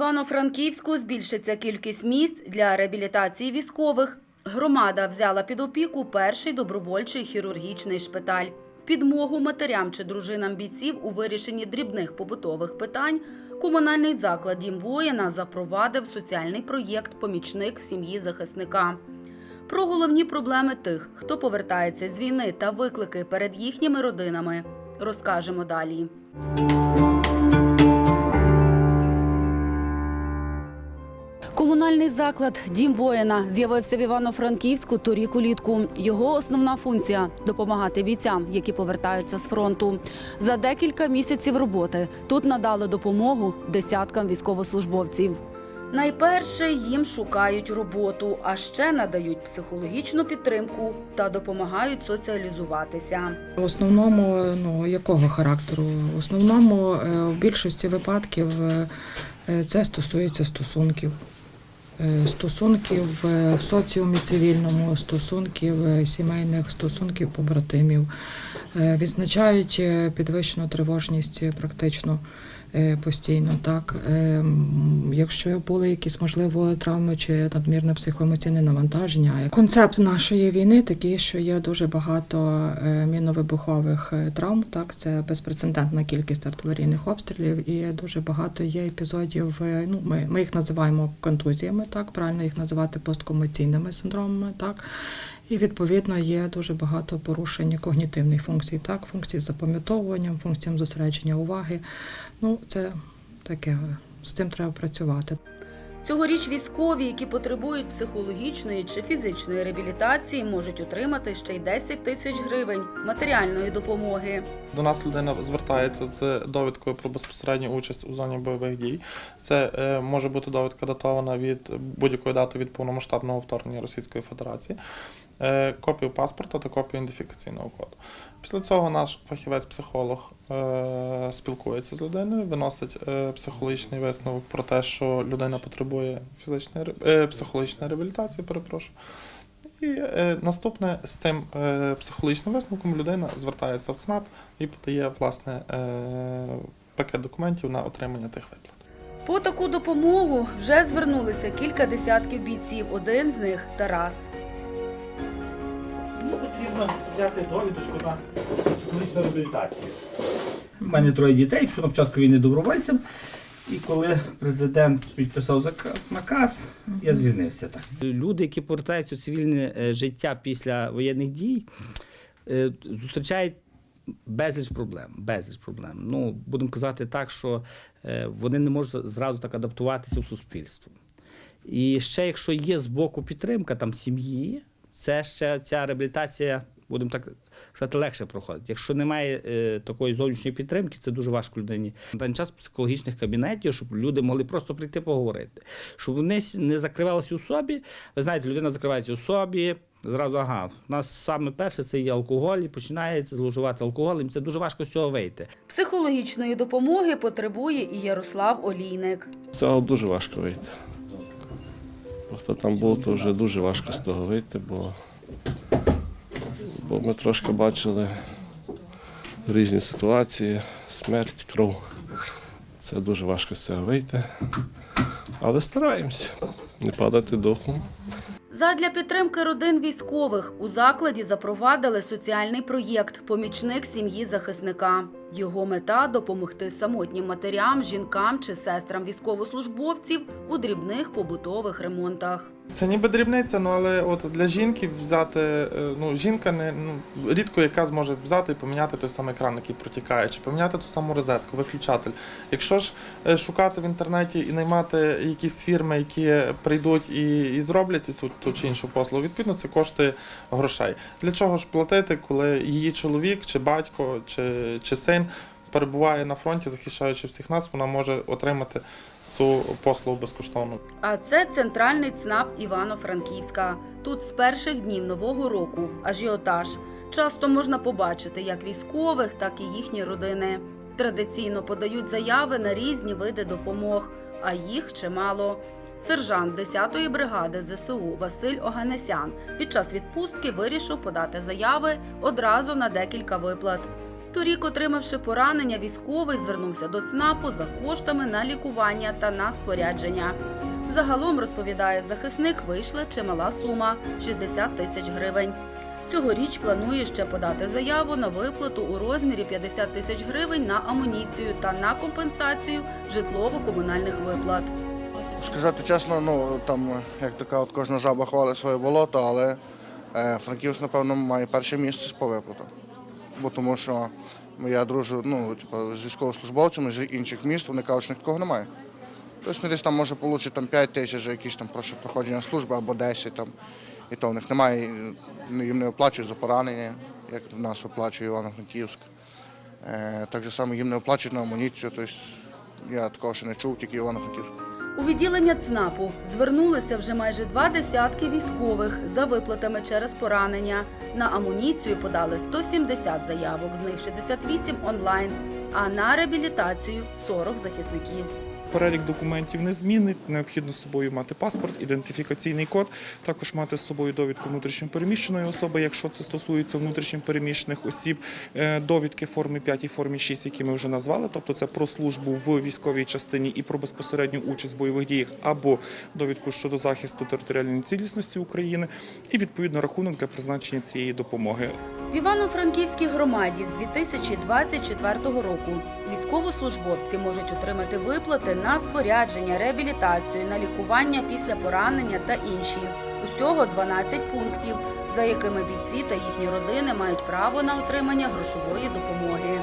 Івано-Франківську збільшиться кількість місць для реабілітації військових. Громада взяла під опіку перший добровольчий хірургічний шпиталь. В підмогу матерям чи дружинам бійців у вирішенні дрібних побутових питань комунальний заклад «Дім воїна запровадив соціальний проєкт Помічник сім'ї захисника. Про головні проблеми тих, хто повертається з війни та виклики перед їхніми родинами, розкажемо далі. Комунальний заклад Дім воїна з'явився в Івано-Франківську торік улітку. Його основна функція допомагати бійцям, які повертаються з фронту. За декілька місяців роботи тут надали допомогу десяткам військовослужбовців. Найперше їм шукають роботу, а ще надають психологічну підтримку та допомагають соціалізуватися. В основному, ну якого характеру? В основному е, в більшості випадків е, це стосується стосунків. Е, Стосунків е, в соціумі цивільному, стосунків е, сімейних, стосунків побратимів. Відзначають підвищену тривожність практично постійно. Так. Е, Якщо були якісь, можливо, травми чи надмірне психоемоційне навантаження. Концепт нашої війни такий, що є дуже багато е, міновибухових е, травм. Так, це безпрецедентна кількість артилерійних обстрілів, і дуже багато є епізодів. е, Ну, ми, ми їх називаємо контузіями, так правильно їх називати посткомоційними синдромами. Так. І відповідно є дуже багато порушень когнітивних функцій, так, функцій з запам'ятовуванням, функціям зосередження уваги. Ну, це таке, з цим треба працювати. Цьогоріч військові, які потребують психологічної чи фізичної реабілітації, можуть отримати ще й 10 тисяч гривень матеріальної допомоги. До нас людина звертається з довідкою про безпосередню участь у зоні бойових дій. Це е, може бути довідка датована від будь-якої дати від повномасштабного вторгнення Російської Федерації, копію паспорта та копію ідентифікаційного коду. Після цього наш фахівець-психолог е, спілкується з людиною, виносить е, психологічний висновок про те, що людина потребує фізичної е, психологічної реабілітації, перепрошую. І е, наступне з цим е, психологічним висновком людина звертається в ЦНАП і подає власне е, пакет документів на отримання тих виплат. По таку допомогу вже звернулися кілька десятків бійців. Один з них Тарас. Потрібно взяти довідочку на психологічну реабілітацію. У мене троє дітей, пішов на початку війни добровольцем. І коли президент підписав наказ, я звільнився так. Люди, які повертаються у цивільне е, життя після воєнних дій, е, зустрічають безліч проблем. Безліч проблем. Ну, будемо казати так, що е, вони не можуть зразу так адаптуватися в суспільство. І ще, якщо є з боку підтримка там сім'ї, це ще ця реабілітація, будемо так сказати, легше проходить. Якщо немає е, такої зовнішньої підтримки, це дуже важко людині. На час психологічних кабінетів, щоб люди могли просто прийти поговорити, щоб вони не закривалися у собі. Ви знаєте, людина закривається у собі. Зразу, ага, у нас саме перше це є алкоголь, і починається зловживати алкоголем. Це дуже важко з цього вийти. Психологічної допомоги потребує і Ярослав Олійник. З цього дуже важко вийти. Хто там був, то вже дуже важко з того вийти, бо, бо ми трошки бачили різні ситуації, смерть, кров. Це дуже важко з цього вийти. Але стараємося не падати духом. Задля підтримки родин військових у закладі запровадили соціальний проєкт Помічник сім'ї захисника. Його мета допомогти самотнім матерям, жінкам чи сестрам військовослужбовців у дрібних побутових ремонтах. Це ніби дрібниця, ну але от для жінки взяти, е, ну жінка не ну рідко яка зможе взяти і поміняти той самий кран, який протікає, чи поміняти ту саму розетку, виключатель. Якщо ж е, шукати в інтернеті і наймати якісь фірми, які прийдуть і, і зроблять ту, ту чи іншу послугу, відповідно це коштує грошей. Для чого ж платити, коли її чоловік, чи батько, чи, чи син перебуває на фронті, захищаючи всіх нас, вона може отримати цю послугу безкоштовно. А це центральний ЦНАП Івано-Франківська. Тут з перших днів нового року ажіотаж. Часто можна побачити як військових, так і їхні родини. Традиційно подають заяви на різні види допомог, а їх чимало. Сержант 10-ї бригади ЗСУ Василь Оганесян під час відпустки вирішив подати заяви одразу на декілька виплат. Торік, отримавши поранення, військовий звернувся до ЦНАПу за коштами на лікування та на спорядження. Загалом, розповідає захисник, вийшла чимала сума 60 тисяч гривень. Цьогоріч планує ще подати заяву на виплату у розмірі 50 тисяч гривень на амуніцію та на компенсацію житлово-комунальних виплат. Сказати чесно, ну там, як така, от кожна жаба хвалить своє болото, але е, Франківськ, напевно, має перше місце по виплатах. Бо тому що я дружу ну, типу, з військовослужбовцями з інших міст, вони кажуть, що такого немає. Тобто десь там може отримати там, 5 тисяч за якісь там проходження служби або 10, там, і то в них немає, ну, їм не оплачують за поранення, як в нас оплачує Івано-Франківськ. Е, так само їм не оплачують на амуніцію, тобто я такого ще не чув, тільки Івано-Франківськ. У відділення ЦНАПу звернулися вже майже два десятки військових за виплатами через поранення. На амуніцію подали 170 заявок, з них 68 онлайн, а на реабілітацію 40 захисників. Перелік документів не змінить. Необхідно з собою мати паспорт, ідентифікаційний код, також мати з собою довідку внутрішньопереміщеної особи, якщо це стосується внутрішньопереміщених осіб, е, довідки форми 5 і формі 6, які ми вже назвали, тобто це про службу в військовій частині і про безпосередню участь в бойових діях, або довідку щодо захисту територіальної цілісності України, і відповідно рахунок для призначення цієї допомоги. В Івано-Франківській громаді з 2024 року військовослужбовці можуть отримати виплати на спорядження, реабілітацію, на лікування після поранення та інші. Усього 12 пунктів, за якими бійці та їхні родини мають право на отримання грошової допомоги.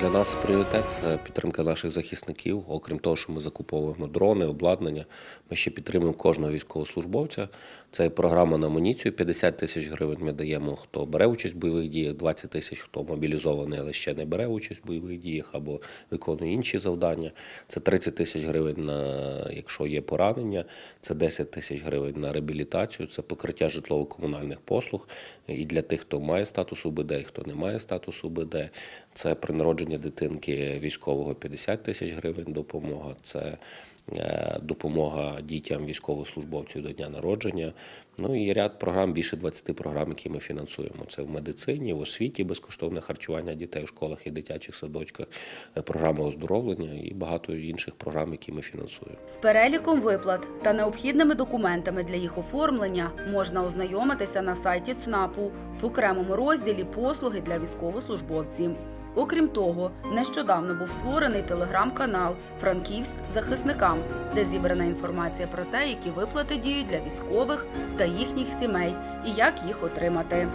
Для нас пріоритет це підтримка наших захисників. Окрім того, що ми закуповуємо дрони, обладнання. Ми ще підтримуємо кожного військовослужбовця. Це програма на амуніцію 50 тисяч гривень. Ми даємо, хто бере участь в бойових діях, 20 тисяч, хто мобілізований, але ще не бере участь в бойових діях або виконує інші завдання. Це 30 тисяч гривень на якщо є поранення, це 10 тисяч гривень на реабілітацію, це покриття житлово-комунальних послуг. І для тих, хто має статус УБД, і хто не має статусу УБД, це при народженні дитинки військового 50 тисяч гривень допомога. Це е, допомога дітям військовослужбовців до дня народження. Ну і ряд програм, більше 20 програм, які ми фінансуємо. Це в медицині, в освіті, безкоштовне харчування дітей в школах і дитячих садочках, е, програма оздоровлення і багато інших програм, які ми фінансуємо. З переліком виплат та необхідними документами для їх оформлення можна ознайомитися на сайті ЦНАПу в окремому розділі Послуги для військовослужбовців. Окрім того, нещодавно був створений телеграм-канал Франківськ захисникам, де зібрана інформація про те, які виплати діють для військових та їхніх сімей і як їх отримати.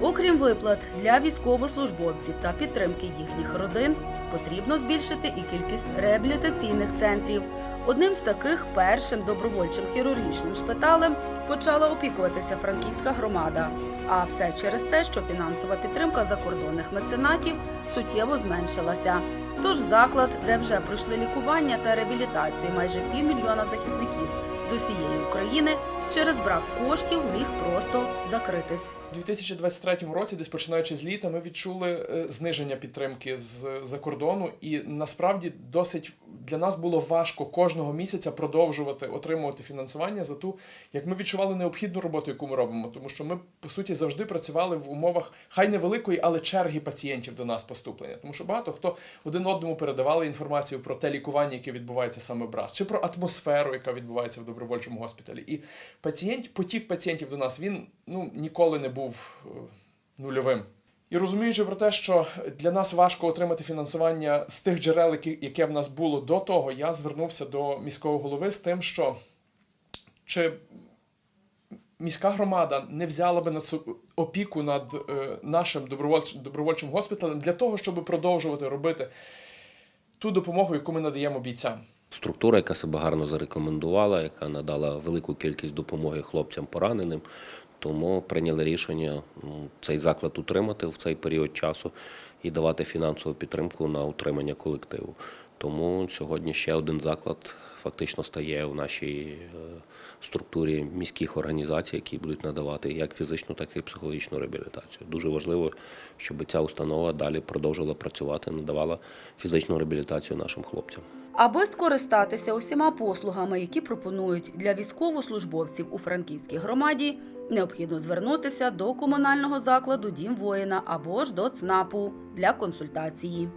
Окрім виплат для військовослужбовців та підтримки їхніх родин, потрібно збільшити і кількість реабілітаційних центрів. Одним з таких першим добровольчим хірургічним шпиталем почала опікуватися франківська громада. А все через те, що фінансова підтримка закордонних меценатів суттєво зменшилася. Тож заклад, де вже пройшли лікування та реабілітацію майже півмільйона захисників з усієї України, через брак коштів міг просто закритись. У 2023 році, десь починаючи з літа, ми відчули е, зниження підтримки з-за кордону, і насправді досить для нас було важко кожного місяця продовжувати отримувати фінансування за ту, як ми відчували необхідну роботу, яку ми робимо. Тому що ми по суті завжди працювали в умовах хай невеликої, але черги пацієнтів до нас поступлення. Тому що багато хто один одному передавали інформацію про те лікування, яке відбувається саме в БРАС, чи про атмосферу, яка відбувається в добровольчому госпіталі. І пацієнт, потік пацієнтів до нас він ну ніколи не був е, нульовим. І розуміючи про те, що для нас важко отримати фінансування з тих джерел, яке в нас було до того, я звернувся до міського голови з тим, що чи міська громада не взяла би на опіку над е, нашим добровольчим госпіталем для того, щоб продовжувати робити ту допомогу, яку ми надаємо бійцям. Структура, яка себе гарно зарекомендувала, яка надала велику кількість допомоги хлопцям пораненим. Тому прийняли рішення цей заклад утримати в цей період часу і давати фінансову підтримку на утримання колективу. Тому сьогодні ще один заклад фактично стає в нашій е, структурі міських організацій, які будуть надавати як фізичну, так і психологічну реабілітацію. Дуже важливо, щоб ця установа далі продовжувала працювати, надавала фізичну реабілітацію нашим хлопцям. Аби скористатися усіма послугами, які пропонують для військовослужбовців у Франківській громаді, необхідно звернутися до комунального закладу Дім воїна або ж до ЦНАПу для консультації.